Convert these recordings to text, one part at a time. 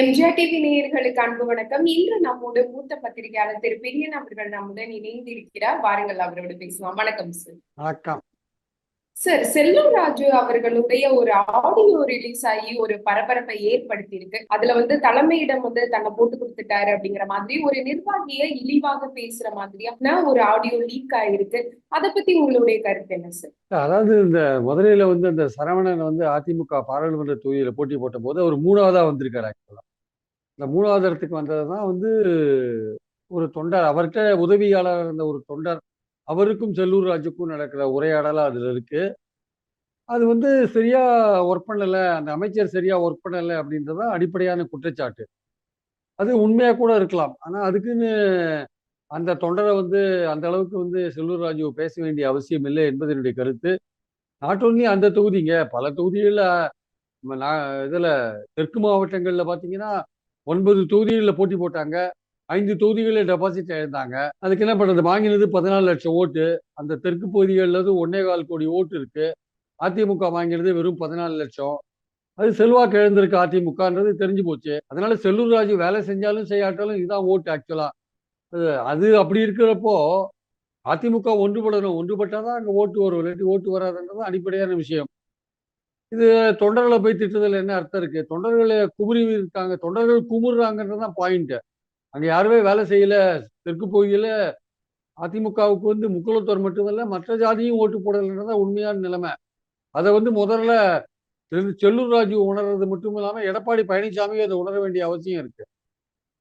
MGR TV நேயர்களுக்கு அன்பு வணக்கம். இன்று நம்மோட மூத்த பத்திரிகையாளர் திரு பிரியன் அவர்கள் நம்முடன் இணைந்திருக்கிறார். வாருங்கள் அவரோடு பேசுவோம். வணக்கம் சார் வணக்கம். சார் செல்லூர் ராஜு அவர்களுடைய ஒரு ஆடியோ ரிலீஸ் ஆகி ஒரு பரபரப்பை ஏற்படுத்தி இருக்கு அதுல வந்து தலைமையிடம் வந்து தன்னை போட்டு கொடுத்துட்டாரு அப்படிங்கிற மாதிரி ஒரு நிர்வாகிய இழிவாக பேசுற மாதிரியான ஒரு ஆடியோ லீக் ஆயிருக்கு. அதை பத்தி உங்களுடைய கருத்து என்ன சார் அதாவது இந்த மதுரையில வந்து அந்த சரவணன் வந்து அதிமுக பாராளுமன்ற தொகுதியில போட்டி போட்ட போது அவர் மூணாவதா வந்திருக்காரு ஆக்சுவலா. இந்த மூணாவது இடத்துக்கு வந்தது தான் வந்து ஒரு தொண்டர் அவர்கிட்ட உதவியாளர் இருந்த ஒரு தொண்டர் அவருக்கும் செல்லூர் ராஜுக்கும் நடக்கிற உரையாடலாம் அதுல இருக்கு. அது வந்து சரியா ஒர்க் பண்ணல அந்த அமைச்சர் சரியா ஒர்க் பண்ணல அப்படின்றத அடிப்படையான குற்றச்சாட்டு. அது உண்மையா கூட இருக்கலாம். ஆனா அதுக்குன்னு அந்த தொண்டரை வந்து அந்த அளவுக்கு வந்து செல்லூர் ராஜு பேச வேண்டிய அவசியம் இல்லை என்பது என்னுடைய கருத்து. நாட் ஓன்லி அந்த தொகுதிங்க. பல தொகுதிகளில் இதில் தெற்கு மாவட்டங்களில் பார்த்தீங்கன்னா ஒன்பது தொகுதிகளில் போட்டி போட்டாங்க. ஐந்து தொகுதிகளில் டெபாசிட் இழந்தாங்க. அதுக்கு என்ன பண்ணுறது வாங்கினது பதினாலு லட்சம் ஓட்டு. அந்த தெற்கு பகுதிகளில் ஒன்னே கால் கோடி ஓட்டு இருக்குது அதிமுக வாங்கினது வெறும் பதினாலு லட்சம். அது செல்வாக்கு எழுந்திருக்கு அதிமுகன்றது தெரிஞ்சு போச்சு. அதனால செல்லூர் ராஜு வேலை செஞ்சாலும் செய்யாட்டாலும் இதுதான் ஓட்டு ஆக்சுவலா. அது அப்படி இருக்கிறப்போ அதிமுக ஒன்றுபடணும். ஒன்றுபட்டாதான் அங்கே ஓட்டு வரும். இல்லாட்டி ஓட்டு வராதுன்றது அடிப்படையான விஷயம். இது தொண்டர்களை போய் திட்டத்தில் என்ன அர்த்தம் இருக்கு? தொண்டர்களை குமுறி இருக்காங்க. தொண்டர்கள் குமுறுறாங்கன்றதான் பாயிண்ட் அங்கே யாருமே வேலை செய்யல. தெற்கு பகுதியில அதிமுகவுக்கு வந்து முக்குளத்தோர் மட்டுமல்ல மற்ற ஜாதியும் ஓட்டு போடலைன்றதான் உண்மையான நிலைமை. அதை வந்து முதல்ல செல்லூர் ராஜு உணர்றது மட்டும் இல்லாமல் எடப்பாடி பழனிசாமி அதை உணர வேண்டிய அவசியம் இருக்கு.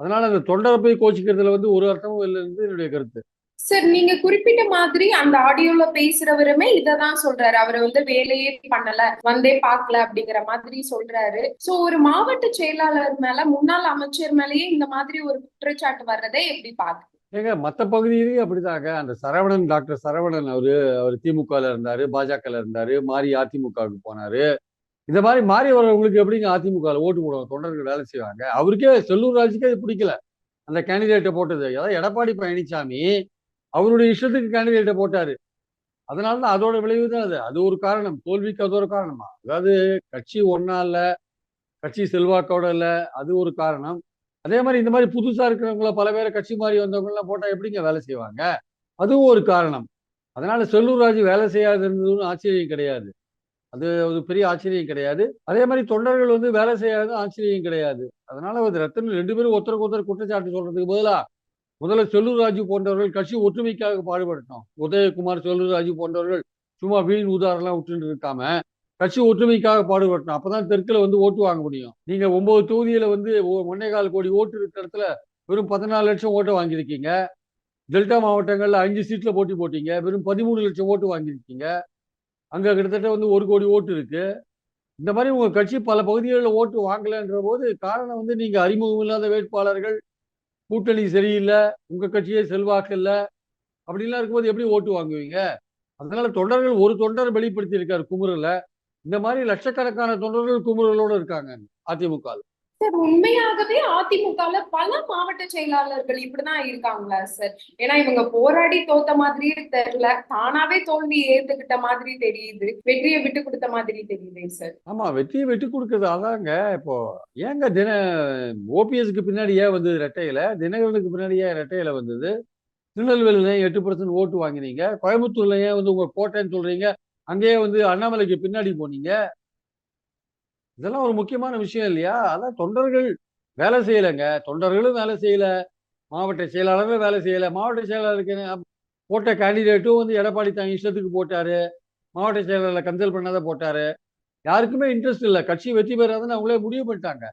அதனால அந்த தொண்டரை போய் கோச்சிக்கிறதுல வந்து ஒரு அர்த்தமும் இல்லைன்னு என்னுடைய கருத்து. சார் நீங்க குறிப்பிட்ட மாதிரி அந்த ஆடியோல பேசுறவருமே இததான் சொல்றாரு. அவர் வந்து வேலையே பண்ணல வந்தே பாக்கல அப்படிங்கிற மாதிரி சொல்றாரு. சோ ஒரு மாவட்ட செயலாளர் மேல முன்னாள் அமைச்சர் மேலேயே இந்த மாதிரி ஒரு குற்றச்சாட்டு வர்றதே எப்படி பாக்கு ஏங்க மற்ற பகுதியிலேயும் அப்படிதாங்க. அந்த சரவணன் டாக்டர் சரவணன் அவரு அவர் திமுகல இருந்தாரு பாஜகல இருந்தாரு மாறி அதிமுகவுக்கு போனாரு. இந்த மாதிரி மாறி வரவங்களுக்கு எப்படிங்க அதிமுக ஓட்டு போடுவாங்க தொண்டர்கள் வேலை செய்வாங்க? அவருக்கே செல்லூர் ராஜுக்கே அது பிடிக்கல. அந்த கேண்டிடேட்டை போட்டது. அதாவது எடப்பாடி பழனிசாமி அவருடைய இஷ்டத்துக்கு கேண்டிடேட்டை போட்டாரு. அதனால தான் அதோட விளைவு தான் அது. அது ஒரு காரணம். தோல்விக்கு அது ஒரு காரணமா? அதாவது கட்சி ஒன்னா இல்ல கட்சி செல்வாக்கோட இல்ல அது ஒரு காரணம். அதே மாதிரி இந்த மாதிரி புதுசாக இருக்கிறவங்கள பல பேரை கட்சி மாறி வந்தவங்கலாம் போட்டால் எப்படிங்க வேலை செய்வாங்க? அதுவும் ஒரு காரணம். அதனால செல்லூர் ராஜு வேலை செய்யாது இருந்ததுன்னு ஆச்சரியம் கிடையாது. அது ஒரு பெரிய ஆச்சரியம் கிடையாது. அதே மாதிரி தொண்டர்கள் வந்து வேலை செய்யாது ஆச்சரியம் கிடையாது. அதனால வந்து ரத்தன் ரெண்டு பேரும் ஒருத்தருக்கு ஒருத்தர் குற்றச்சாட்டு சொல்றதுக்கு பதிலாக முதல்ல செல்லூர் ராஜு போன்றவர்கள் கட்சி ஒற்றுமைக்காக பாடுபடணும் உதயகுமார் செல்லூர் ராஜு போன்றவர்கள் சும்மா வீண் உதாரணம் விட்டுட்டு இருக்காம கட்சி ஒற்றுமைக்காக பாடுபடணும். அப்பதான் தெற்குல வந்து ஓட்டு வாங்க முடியும். நீங்க ஒன்பது தொகுதியில வந்து ஒன்னே கால் கோடி ஓட்டு இருக்கிற இடத்துல வெறும் பதினாலு லட்சம் ஓட்டை வாங்கியிருக்கீங்க. டெல்டா மாவட்டங்கள்ல அஞ்சு சீட்ல போட்டி போட்டீங்க. வெறும் பதிமூணு லட்சம் ஓட்டு வாங்கியிருக்கீங்க. அங்க கிட்டத்தட்ட வந்து ஒரு கோடி ஓட்டு இருக்கு. இந்த மாதிரி உங்க கட்சி பல பகுதிகளில் ஓட்டு வாங்கலைன்ற போது காரணம் வந்து நீங்க அறிமுகம் இல்லாத வேட்பாளர்கள் கூட்டணி சரியில்லை உங்க கட்சியே செல்வாக்கு இல்லை. அப்படிலாம் இருக்கும்போது எப்படி ஓட்டு வாங்குவீங்க? அதனால தொண்டர்கள் ஒரு தொண்டர் வெளிப்படுத்தி இருக்காரு குமுறல இந்த மாதிரி லட்சக்கணக்கான தொண்டர்கள் குமுறலோட இருக்காங்க அதிமுக சார் உண்மையாகவே அதிமுகல பல மாவட்ட செயலாளர்கள் இப்படிதான் இருக்காங்களா சார். ஏன்னா இவங்க போராடி தோத்த மாதிரியே தெரியல. தானாவே தோல்வி ஏத்துக்கிட்ட மாதிரி தெரியுது. வெற்றியை விட்டு கொடுத்த மாதிரி தெரியுதே சார். ஆமா வெற்றியை விட்டு கொடுக்கறது அதாங்க. இப்போ ஏங்க தின ஓபிஎஸ்க்கு பின்னாடி ஏன் வந்தது ரெட்டையில? தினகரனுக்கு பின்னாடி ஏன் ரெட்டையில வந்தது? திருநெல்வேலியில எட்டு பர்சன்ட் ஓட்டு வாங்கினீங்க? கோயம்புத்தூர்ல ஏன் வந்து உங்க கோட்டைன்னு சொல்றீங்க? அங்கேயே வந்து அண்ணாமலைக்கு பின்னாடி போனீங்க. இதெல்லாம் ஒரு முக்கியமான விஷயம் இல்லையா? அதான் தொண்டர்கள் வேலை செய்யலைங்க. தொண்டர்களும் வேலை செய்யல. மாவட்ட செயலாளரும் வேலை செய்யல. மாவட்ட செயலாளருக்கு போட்ட கேண்டிடேட்டும் வந்து எடப்பாடி தான் இஷ்டத்துக்கு போட்டாரு. மாவட்ட செயலாளர் கன்சல்ட் பண்ணாத போட்டாரு. யாருக்குமே இன்ட்ரெஸ்ட் இல்லை. கட்சி வெற்றி பெறாதுன்னு அவங்களே முடிவு பண்ணிட்டாங்க.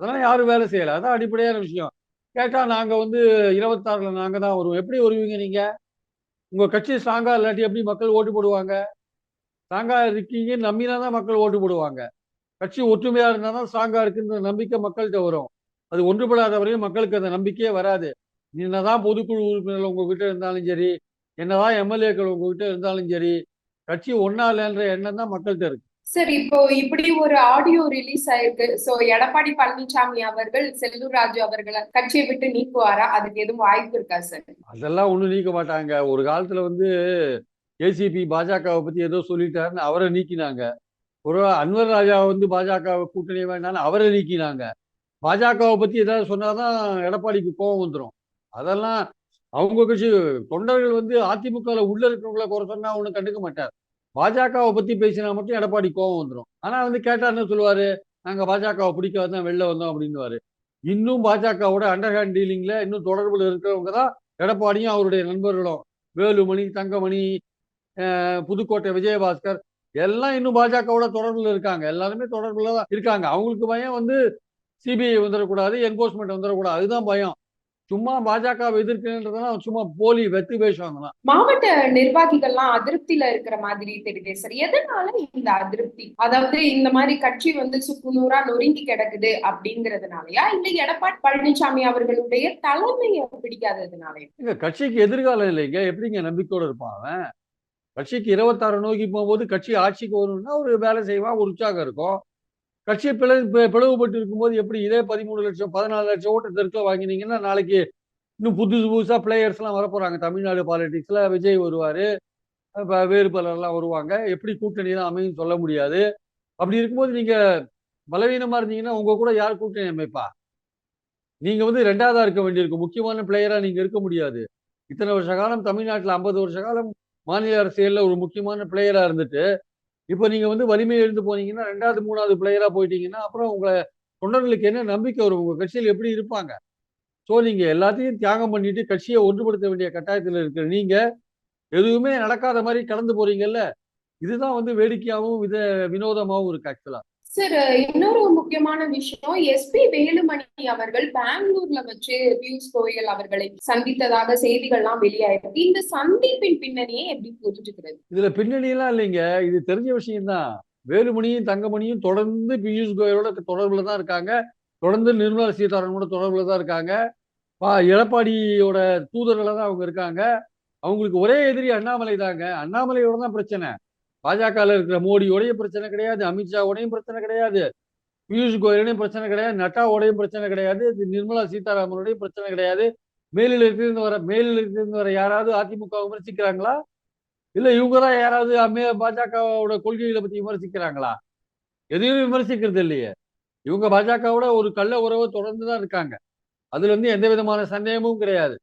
அதெல்லாம் யாரும் வேலை செய்யலை. அதான் அடிப்படையான விஷயம். கேட்டால் நாங்க வந்து இருபத்தாறுல நாங்கள் தான் வருவோம். எப்படி வருவீங்க நீங்க? உங்க கட்சி ஸ்ட்ராங்காக இல்லாட்டி எப்படி மக்கள் ஓட்டு போடுவாங்க? ஸ்ட்ராங்கா இருக்கீங்கன்னு நம்பினா தான் மக்கள் ஓட்டு போடுவாங்க. கட்சி ஒற்றுமையா இருந்தால் தான் ஸ்ட்ராங்கா இருக்குன்ற நம்பிக்கை மக்கள்கிட்ட வரும். அது ஒன்றுபடாத வரையும் மக்களுக்கு அந்த நம்பிக்கையே வராது. என்னதான் பொதுக்குழு உறுப்பினர்கள் உங்ககிட்ட இருந்தாலும் சரி என்னதான் எம்எல்ஏக்கள் உங்ககிட்ட இருந்தாலும் சரி கட்சி ஒன்னா இல்லைன்ற எண்ணம் தான் மக்கள்கிட்ட இருக்கு. சார் இப்போ இப்படி ஒரு ஆடியோ ரிலீஸ் ஆயிருக்கு. சோ எடப்பாடி பழனிசாமி அவர்கள் செல்லூர் ராஜு அவர்களை கட்சியை விட்டு நீக்குவாரா? அதுக்கு எதுவும் வாய்ப்பு இருக்கா சார்? அதெல்லாம் ஒண்ணும் நீக்க மாட்டாங்க. ஒரு காலத்துல வந்து ஏசிபி பாஜகவை பற்றி ஏதோ சொல்லிட்டாருன்னு அவரை நீக்கினாங்க. ஒரு அன்வர் ராஜா வந்து பாஜக கூட்டணி வேண்டாம்னு அவரை நீக்கினாங்க. பாஜகவை பற்றி ஏதாவது சொன்னாதான் எடப்பாடிக்கு கோபம் வந்துடும் அதெல்லாம் அவங்க கட்சி தொண்டர்கள் வந்து அதிமுகவில் உள்ள இருக்கிறவங்கள குறை சொன்னா ஒன்றும் கண்டுக்க மாட்டார். பாஜகவை பற்றி பேசினா மட்டும் எடப்பாடி கோபம் வந்துடும் ஆனால் வந்து கேட்டார் என்ன சொல்லுவார் நாங்கள் பாஜகவை பிடிக்காது தான் வெளில வந்தோம் அப்படின்னுவார். இன்னும் பாஜகவோட அண்டர் ஹேண்ட் டீலிங்கில் இன்னும் தொடர்பில் இருக்கிறவங்க தான் எடப்பாடியும் அவருடைய நண்பர்களும். வேலுமணி தங்கமணி புதுக்கோட்டை விஜயபாஸ்கர் எல்லாம் இன்னும் பாஜகவோட தொடர்புல இருக்காங்க. எல்லாருமே தொடர்புல தான் இருக்காங்க. அவங்களுக்கு பயம் வந்து சிபிஐ வந்துடக்கூடாது என்போர்ஸ்மெண்ட் வந்துடக்கூடாது. அதுதான் பயம். சும்மா பாஜகவை எதிர்க்கிறதுலாம் சும்மா போலி வெத்து அதெல்லாம் மாவட்ட நிர்வாகிகள்லாம் அதிருப்தியில இருக்கிற மாதிரி தெரியுது சார். எதனால இந்த அதிருப்தி? அதாவது இந்த மாதிரி கட்சி வந்து சுக்குநூறா நொறுங்கி கிடக்குது அப்படிங்கறதுனாலயா? இல்ல எடப்பாடி பழனிசாமி அவர்களுடைய தலைமையை பிடிக்காததுனாலயா? கட்சிக்கு எதிர்காலம் இல்லைங்க. எப்படிங்க நம்பிக்கையோட இருப்பான் கட்சிக்கு இருபத்தாறு நோக்கி போகும்போது கட்சி ஆட்சிக்கு வரணும்னா ஒரு வேலை செய்வான் ஒரு உற்சாகம் இருக்கும். கட்சி பிளவு பிளவுபட்டு இருக்கும்போது எப்படி இதே பதிமூணு லட்சம் பதினாலு லட்சம் ஓட்டு தெருக்கில் வாங்கினீங்கன்னா நாளைக்கு இன்னும் புதுசு புதுசாக பிளேயர்ஸ்லாம் வரப்போகிறாங்க தமிழ்நாடு பாலிடிக்ஸில் விஜய் வருவார் இப்போ வேறு பலர்லாம் வருவாங்க. எப்படி கூட்டணி தான் அமையும் சொல்ல முடியாது. அப்படி இருக்கும்போது நீங்கள் பலவீனமாக இருந்தீங்கன்னா உங்க கூட யார் கூட்டணி அமைப்பா? நீங்கள் வந்து ரெண்டாவதாக இருக்க வேண்டியிருக்கும். முக்கியமான பிளேயராக நீங்கள் இருக்க முடியாது. இத்தனை வருஷ காலம் தமிழ்நாட்டில் ஐம்பது வருஷ காலம் மாநில அரசியலில் ஒரு முக்கியமான பிளேயராக இருந்துட்டு இப்போ நீங்கள் வந்து வலிமை எழுந்து போனீங்கன்னா ரெண்டாவது மூணாவது பிளேயராக போயிட்டீங்கன்னா அப்புறம் உங்களை தொண்டர்களுக்கு என்ன நம்பிக்கை வரும்? உங்கள் கட்சியில் எப்படி இருப்பாங்க? ஸோ நீங்கள் எல்லாத்தையும் தியாகம் பண்ணிட்டு கட்சியை ஒன்றுபடுத்த வேண்டிய கட்டாயத்தில் இருக்கிற நீங்கள் எதுவுமே நடக்காத மாதிரி கடந்து போறீங்கல்ல? இதுதான் வந்து வேடிக்கையாகவும் வித வினோதமாகவும் இருக்கு ஆக்சுவலாக சார் இன்னொரு முக்கியமான விஷயம் எஸ்பி வேலுமணி அவர்கள் பெங்களூர்ல வச்சு பியூஷ் கோயல் அவர்களை சந்தித்ததாக செய்திகள்லாம் வெளியாயிருக்கு. இந்த சந்திப்பின் பின்னணியே எப்படி புரிஞ்சுக்கிறது இதுல பின்னணியெல்லாம் இல்லைங்க. இது தெரிஞ்ச விஷயம்தான். வேலுமணியும் தங்கமணியும் தொடர்ந்து பியூஷ் கோயலோட தொடர்புல தான் இருக்காங்க. தொடர்ந்து நிர்மலா சீதாராமனோட தொடர்புல தான் இருக்காங்க. எடப்பாடியோட தூதர்களை தான் அவங்க இருக்காங்க. அவங்களுக்கு ஒரே எதிரி அண்ணாமலை தாங்க. அண்ணாமலையோட தான் பிரச்சனை. பாஜகவில் இருக்கிற மோடியோடையும் பிரச்சனை கிடையாது அமித்ஷாவோடையும் பிரச்சனை கிடையாது பியூஷ் கோயலோடையும் பிரச்சனை கிடையாது நட்டாவோடையும் பிரச்சனை கிடையாது நிர்மலா சீதாராமனோடையும் பிரச்சனை கிடையாது. மேலில் இருந்து வர மேலில் இருந்து வர யாராவது அதிமுக விமர்சிக்கிறாங்களா? இல்ல இவங்க தான் யாராவது அமே பாஜகவோட கொள்கைகளை பத்தி விமர்சிக்கிறாங்களா? எதையும் விமர்சிக்கிறது இல்லையே. இவங்க பாஜகவோட ஒரு கள்ள உறவை தொடர்ந்து தான் இருக்காங்க. அதுல இருந்து எந்த விதமான சந்தேகமும் கிடையாது.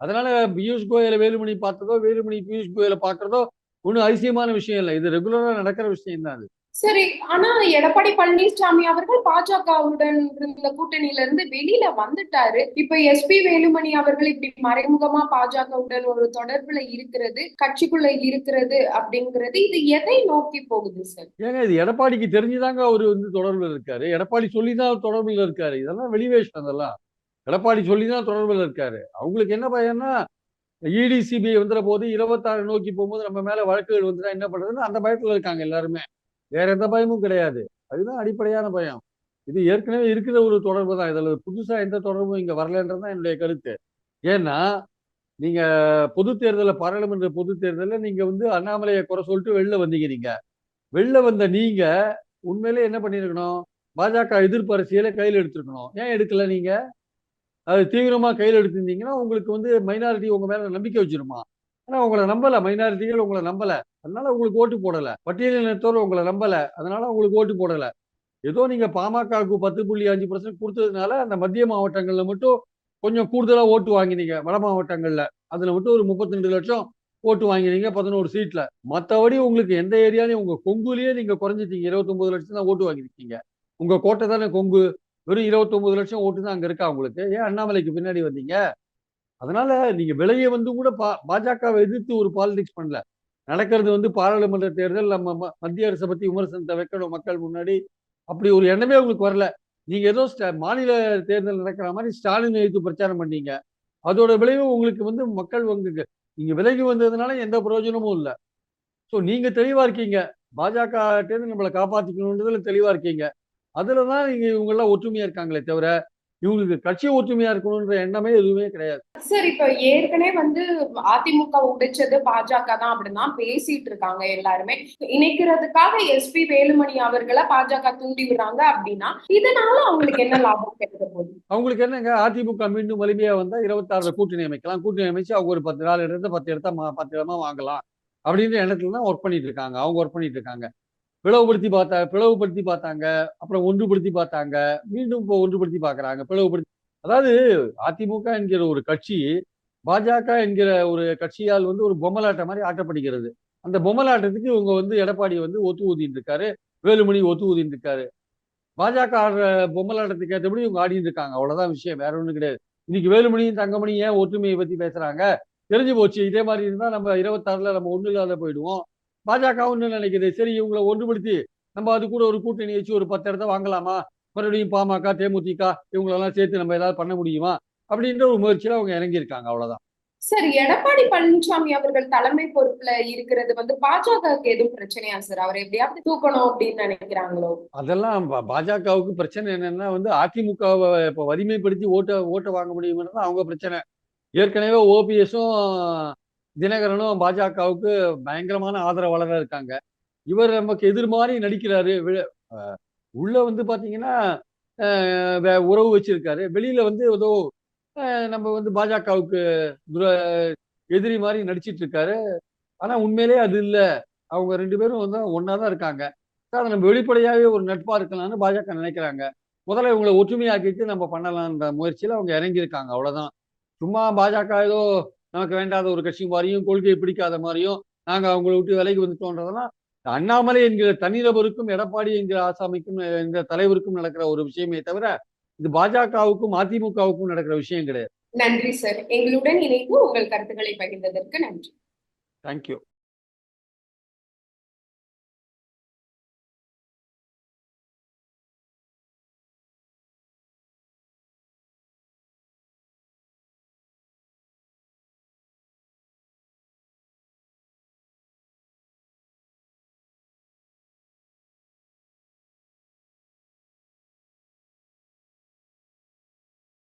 அதனால பியூஷ் கோயலை வேலுமணி பார்த்ததோ வேலுமணி பியூஷ் கோயலை பார்க்கறதோ ஒன்றும் அதிசயமான விஷயம் இல்லை. இது ரெகுலரா நடக்கிற விஷயம் தான் அது. சரி ஆனா எடப்பாடி பழனிசாமி அவர்கள் பாஜகவுடன் இருந்த கூட்டணியில இருந்து வெளியில வந்துட்டாரு. இப்ப எஸ்பி வேலுமணி அவர்கள் இப்படி மறைமுகமா பாஜகவுடன் ஒரு தொடர்புல இருக்கிறது கட்சிக்குள்ள இருக்கிறது அப்படிங்கிறது இது எதை நோக்கி போகுது சார்? ஏங்க இது எடப்பாடிக்கு தெரிஞ்சுதாங்க அவர் வந்து தொடர்பில் இருக்காரு. எடப்பாடி சொல்லி தான் தொடர்பில் இருக்காரு. இதெல்லாம் வெளிவேஷம் அதெல்லாம். எடப்பாடி சொல்லி தான் தொடர்பில் இருக்காரு. அவங்களுக்கு என்ன பயம்னா இடிசிபிஐ வந்துற போது இருபத்தாறு நோக்கி போகும்போது நம்ம மேல வழக்குகள் வந்துட்டா என்ன பண்றதுன்னு அந்த பயத்துல இருக்காங்க எல்லாருமே. வேற எந்த பயமும் கிடையாது. அதுதான் அடிப்படையான பயம். இது ஏற்கனவே இருக்கிற ஒரு தொடர்பு தான். இதுல புதுசா எந்த தொடர்பும் இங்க வரலன்றது தான் என்னுடைய கருத்து. ஏன்னா நீங்க பொது தேர்தலில் பாராளுமன்ற பொது தேர்தலில் நீங்க வந்து அண்ணாமலையை குறை சொல்லிட்டு வெளில வந்தீங்க நீங்க வெளில வந்த நீங்க உண்மையிலே என்ன பண்ணிருக்கணும்? பாஜக எதிர்ப்பு அரசியலை கையில் எடுத்திருக்கணும். ஏன் எடுக்கல நீங்க? அது தீவிரமாக கையில் எடுத்திருந்தீங்கன்னா உங்களுக்கு வந்து மைனாரிட்டி உங்கள் மேலே நம்பிக்கை வச்சிருமா? ஆனால் உங்களை நம்பலை. மைனாரிட்டிகள் உங்களை நம்பலை. அதனால உங்களுக்கு ஓட்டு போடலை. பட்டியலினத்தோர் உங்களை நம்பலை. அதனால உங்களுக்கு ஓட்டு போடலை. ஏதோ நீங்கள் பாமகவுக்கு பத்து புள்ளி அஞ்சு பர்சன்ட் கொடுத்ததுனால அந்த மத்திய மாவட்டங்களில் மட்டும் கொஞ்சம் கூடுதலாக ஓட்டு வாங்கினீங்க. வட மாவட்டங்களில். அதில் மட்டும் ஒரு முப்பத்தி ரெண்டு லட்சம் ஓட்டு வாங்கினீங்க பதினோரு சீட்டில் மற்றபடி உங்களுக்கு எந்த ஏரியாலையும் உங்கள் கொங்குலேயே நீங்கள் குறைஞ்சிட்டீங்க. இருபத்தொம்பது லட்சம் தான் ஓட்டு வாங்கியிருக்கீங்க. உங்கள் கோட்டை தானே கொங்கு. வெறும் இருபத்தொன்பது லட்சம் ஓட்டு தான் அங்கே இருக்கா உங்களுக்கு? ஏன் அண்ணாமலைக்கு பின்னாடி வந்தீங்க? அதனால நீங்க விலையை வந்து கூட பா பாஜகவை எதிர்த்து ஒரு பாலிடிக்ஸ் பண்ணல. நடக்கிறது வந்து பாராளுமன்ற தேர்தல் நம்ம ம- மத்திய அரசை பத்தி விமர்சனத்தை வைக்கணும் மக்கள் முன்னாடி. அப்படி ஒரு எண்ணமே உங்களுக்கு வரல. நீங்க ஏதோ ஸ்ட- மாநில தேர்தல் நடக்கிற மாதிரி ஸ்டாலின் எதிர்த்து பிரச்சாரம் பண்ணீங்க. அதோட விளைவு உங்களுக்கு வந்து மக்கள் உங்களுக்கு நீங்க விலகி வந்ததுனால எந்த பிரயோஜனமும் இல்லை. ஸோ நீங்க தெளிவா இருக்கீங்க. பாஜக நம்மளை காப்பாற்றிக்கணுன்றதுல தெளிவா இருக்கீங்க. அதுல தான் நீங்க இவங்க எல்லாம் ஒற்றுமையா இருக்காங்களே தவிர இவங்களுக்கு கட்சி ஒற்றுமையா இருக்கணுன்ற எண்ணமே எதுவுமே கிடையாது. சார் இப்ப ஏற்கனவே வந்து அதிமுக உடைச்சது பாஜக தான் அப்படிதான் பேசிட்டு இருக்காங்க எல்லாருமே. இணைக்கிறதுக்காக எஸ்பி வேலுமணி அவர்களை பாஜக தூண்டி விடுறாங்க அப்படின்னா இதனால அவங்களுக்கு என்ன லாபம் கிடைக்க போகுது? அவங்களுக்கு என்னங்க அதிமுக மீண்டும் வலிமையா வந்தா இருபத்தாறுல கூட்டணி அமைக்கலாம். கூட்டணி அமைச்சு அவங்க ஒரு பத்து நாலு இடத்த பத்து இடத்த பத்து இடமா வாங்கலாம். அப்படின்ற எண்ணத்துல தான் ஒர்க் பண்ணிட்டு இருக்காங்க. அவங்க ஒர்க் பண்ணிட்டு இருக்காங்க. பிளவுபடுத்தி பார்த்தா பிளவுபடுத்தி பார்த்தாங்க அப்புறம் ஒன்றுபடுத்தி பார்த்தாங்க மீண்டும் இப்போ ஒன்றுபடுத்தி பார்க்குறாங்க பிளவுபடுத்தி. அதாவது அதிமுக என்கிற ஒரு கட்சி பாஜக என்கிற ஒரு கட்சியால் வந்து ஒரு பொம்மலாட்டம் மாதிரி ஆட்டப்படுகிறது. அந்த பொம்மலாட்டத்துக்கு இவங்க வந்து எடப்பாடி வந்து ஒத்து ஊதிட்டு இருக்காரு வேலுமணி ஒத்து ஊதிட்டு இருக்காரு. பாஜக ஆடுற பொம்மலாட்டத்துக்கு ஏற்றபடி இவங்க ஆடிட்டு இருக்காங்க அவ்வளவுதான் விஷயம் வேற ஒன்றும் கிடையாது. இன்னைக்கு வேலுமணியும் தங்கமணியும் ஏன் ஒற்றுமையை பத்தி பேசுறாங்க? தெரிஞ்சு போச்சு இதே மாதிரி இருந்தா நம்ம இருபத்தாறுல நம்ம ஒண்ணு இல்லாத போயிடுவோம். பாஜக நினைக்குது. சரி இவங்களை ஒன்றுபடுத்தி நம்ம அது கூட ஒரு கூட்டணி வச்சு ஒரு பத்து இடத்த வாங்கலாமா? மறுபடியும் பாமக தேமுதிக இவங்களெல்லாம் சேர்த்து நம்ம ஏதாவது பண்ண முடியுமா? அப்படின்ற ஒரு முயற்சியில அவங்க இறங்கியிருக்காங்க. அவ்வளவுதான். சார் எடப்பாடி பழனிசாமி அவர்கள் தலைமை பொறுப்புல இருக்கிறது வந்து பாஜகவுக்கு எதுவும் பிரச்சனையா சார்? அவர் எப்படியாவது தூக்கணும் அப்படின்னு நினைக்கிறாங்களோ? அதெல்லாம் பாஜகவுக்கு பிரச்சனை என்னன்னா வந்து அதிமுகவை இப்போ வலிமைப்படுத்தி ஓட்ட ஓட்ட வாங்க முடியும்னு அவங்க பிரச்சனை. ஏற்கனவே ஓபிஎஸும் தினகரனும் பாஜகவுக்கு பயங்கரமான ஆதரவாளராக இருக்காங்க. இவர் நமக்கு எதிர் மாதிரி நடிக்கிறாரு. உள்ள வந்து பாத்தீங்கன்னா வே- உறவு வச்சிருக்காரு. வெளியில வந்து ஏதோ நம்ம வந்து பாஜகவுக்கு எதிரி மாதிரி நடிச்சிட்டு இருக்காரு. ஆனா உண்மையிலே அது இல்லை. அவங்க ரெண்டு பேரும் வந்து ஒன்னா தான் இருக்காங்க. அதை நம்ம வெளிப்படையாகவே ஒரு நட்பா இருக்கலாம்னு பாஜக நினைக்கிறாங்க. முதல்ல இவங்களை ஒற்றுமையாக்கிட்டு நம்ம பண்ணலான்ற முயற்சியில அவங்க இறங்கியிருக்காங்க. அவ்வளவுதான். சும்மா பாஜக ஏதோ நமக்கு வேண்டாத ஒரு கட்சி மாதிரியும் கொள்கையை பிடிக்காத மாதிரியும் நாங்க அவங்கள விட்டு விலகி வந்துட்டோன்றதெல்லாம் அண்ணாமலை என்கிற தனிநபருக்கும் எடப்பாடி என்கிற ஆசாமிக்கும் என்கிற தலைவருக்கும் நடக்கிற ஒரு விஷயமே தவிர இது பாஜகவுக்கும் அதிமுகவுக்கும் நடக்கிற விஷயம் கிடையாது. நன்றி சார். எங்களுடன் இணைந்து உங்கள் கருத்துக்களை பகிர்ந்ததற்கு நன்றி. தேங்க்யூ